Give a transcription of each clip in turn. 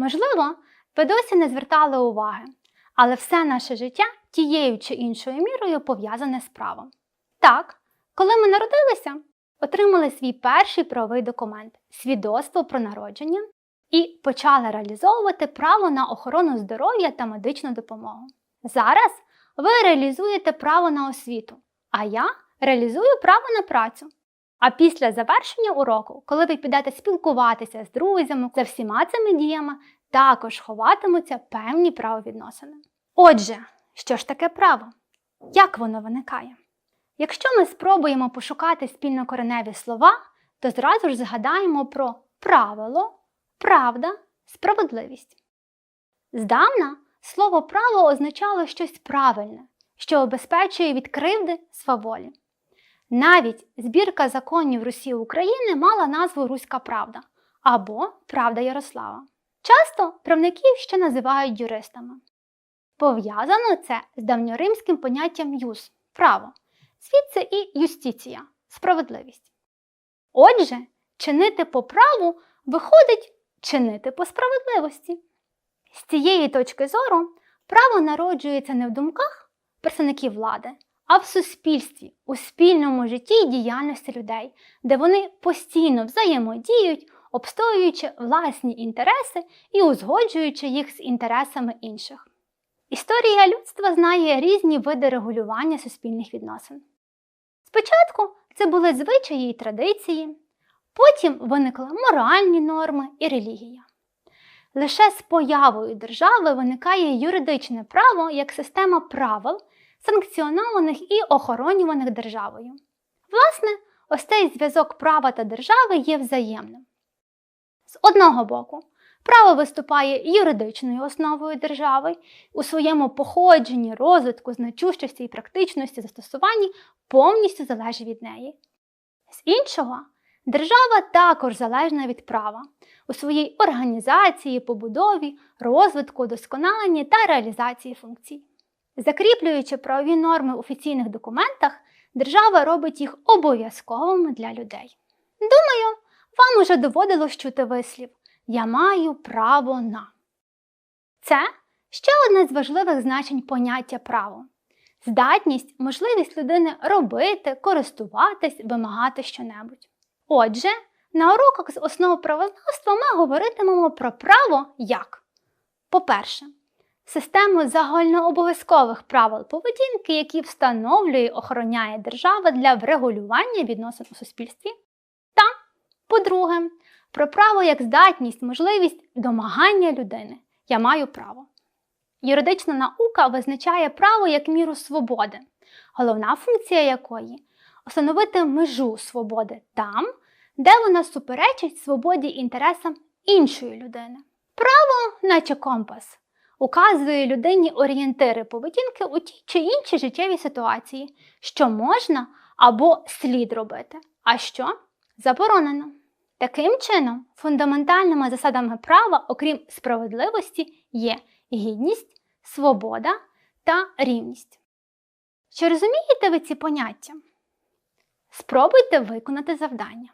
Можливо, ви досі не звертали уваги, але все наше життя тією чи іншою мірою пов'язане з правом. Так, коли ми народилися, отримали свій перший правовий документ свідоцтво про народження і почали реалізовувати право на охорону здоров'я та медичну допомогу. Зараз ви реалізуєте право на освіту, а я реалізую право на працю. А після завершення уроку, коли ви підете спілкуватися з друзями, за всіма цими діями також ховатимуться певні правовідносини. Отже, що ж таке право? Як воно виникає? Якщо ми спробуємо пошукати спільнокореневі слова, то зразу ж згадаємо про правило, правда, справедливість. Здавна слово право означало щось правильне, що обезпечує від кривди сваволі. Навіть збірка законів Русі України мала назву Руська Правда або Правда Ярослава. Часто правників ще називають юристами. Пов'язано це з давньоримським поняттям юс право, звідси і юстиція справедливість. Отже, чинити по праву виходить чинити по справедливості. З цієї точки зору право народжується не в думках представників влади, а в суспільстві, у спільному житті і діяльності людей, де вони постійно взаємодіють, обстоюючи власні інтереси і узгоджуючи їх з інтересами інших. Історія людства знає різні види регулювання суспільних відносин. Спочатку це були звичаї і традиції, потім виникли моральні норми і релігія. Лише з появою держави виникає юридичне право як система правил, санкціонованих і охоронюваних державою. Власне, ось цей зв'язок права та держави є взаємним. З одного боку, право виступає юридичною основою держави у своєму походженні, розвитку, значущості і практичності застосуванні повністю залежить від неї. З іншого, держава також залежна від права у своїй організації, побудові, розвитку, удосконаленні та реалізації функцій. Закріплюючи правові норми в офіційних документах, держава робить їх обов'язковими для людей. Думаю, вам уже доводилось чути вислів Я маю право на. Це ще одне з важливих значень поняття право. Здатність, можливість людини робити, користуватись, вимагати щонебудь. Отже, на уроках з основ правознавства ми говоритимемо про право як. По-перше, систему загальнообов'язкових правил поведінки, які встановлює і охороняє держава для врегулювання відносин у суспільстві. По-друге, про право як здатність, можливість домагання людини. Я маю право. Юридична наука визначає право як міру свободи, головна функція якої встановити межу свободи там, де вона суперечить свободі інтересам іншої людини. Право, наче компас, указує людині орієнтири поведінки у тій чи іншій життєвій ситуації, що можна або слід робити, а що заборонено. Таким чином, фундаментальними засадами права, окрім справедливості, є гідність, свобода та рівність. Чи розумієте ви ці поняття? Спробуйте виконати завдання.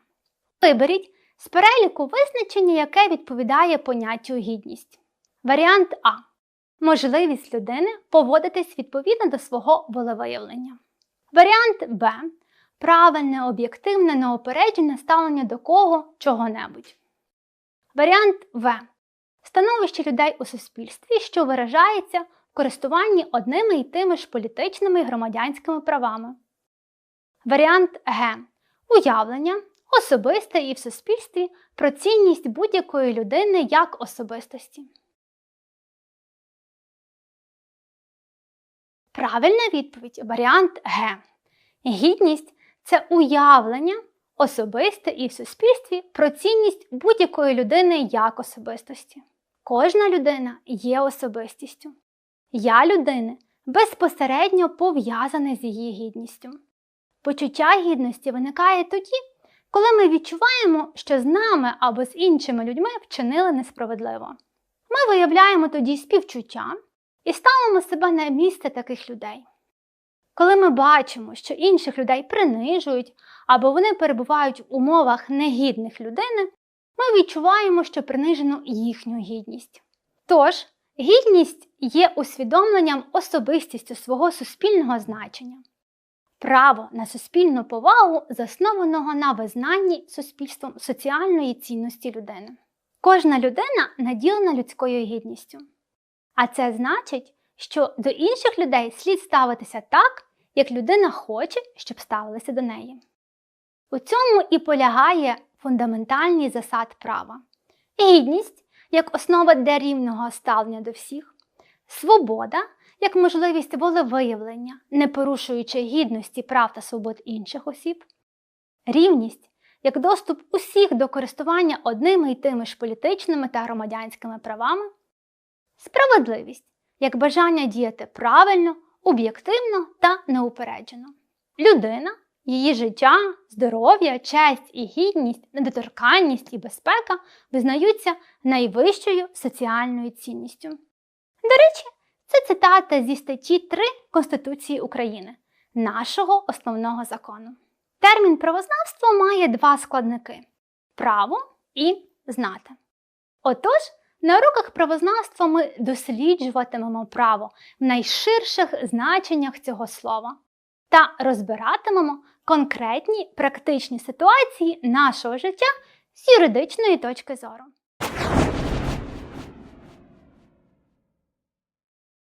Виберіть з переліку визначення, яке відповідає поняттю гідність. Варіант А. Можливість людини поводитись відповідно до свого волевиявлення. Варіант Б. Правильне, об'єктивне, неопереджене ставлення до кого чого-небудь. Варіант В. Становище людей у суспільстві, що виражається в користуванні одними і тими ж політичними і громадянськими правами. Варіант Г. Уявлення, особисте і в суспільстві про цінність будь-якої людини як особистості. Правильна відповідь варіант Г. Гідність це уявлення, особисте і в суспільстві про цінність будь-якої людини як особистості. Кожна людина є особистістю. Я людини безпосередньо пов'язане з її гідністю. Почуття гідності виникає тоді, коли ми відчуваємо, що з нами або з іншими людьми вчинили несправедливо. Ми виявляємо тоді співчуття і ставимо себе на місце таких людей. Коли ми бачимо, що інших людей принижують або вони перебувають в умовах негідних людини, ми відчуваємо, що принижено їхню гідність. Тож, гідність є усвідомленням особистістю свого суспільного значення. Право на суспільну повагу заснованого на визнанні суспільством соціальної цінності людини. Кожна людина наділена людською гідністю. А це значить, що до інших людей слід ставитися так, як людина хоче, щоб ставилися до неї. У цьому і полягає фундаментальний засад права. Гідність як основа для рівного ставлення до всіх, свобода як можливість волевиявлення, не порушуючи гідності прав та свобод інших осіб, рівність як доступ усіх до користування одними й тими ж політичними та громадянськими правами, справедливість як бажання діяти правильно, об'єктивно та неупереджено. Людина, її життя, здоров'я, честь і гідність, недоторканність і безпека визнаються найвищою соціальною цінністю. До речі, це цитата зі статті 3 Конституції України, нашого основного закону. Термін правознавство має два складники право і знати. Отож, на уроках правознавства ми досліджуватимемо право в найширших значеннях цього слова та розбиратимемо конкретні практичні ситуації нашого життя з юридичної точки зору.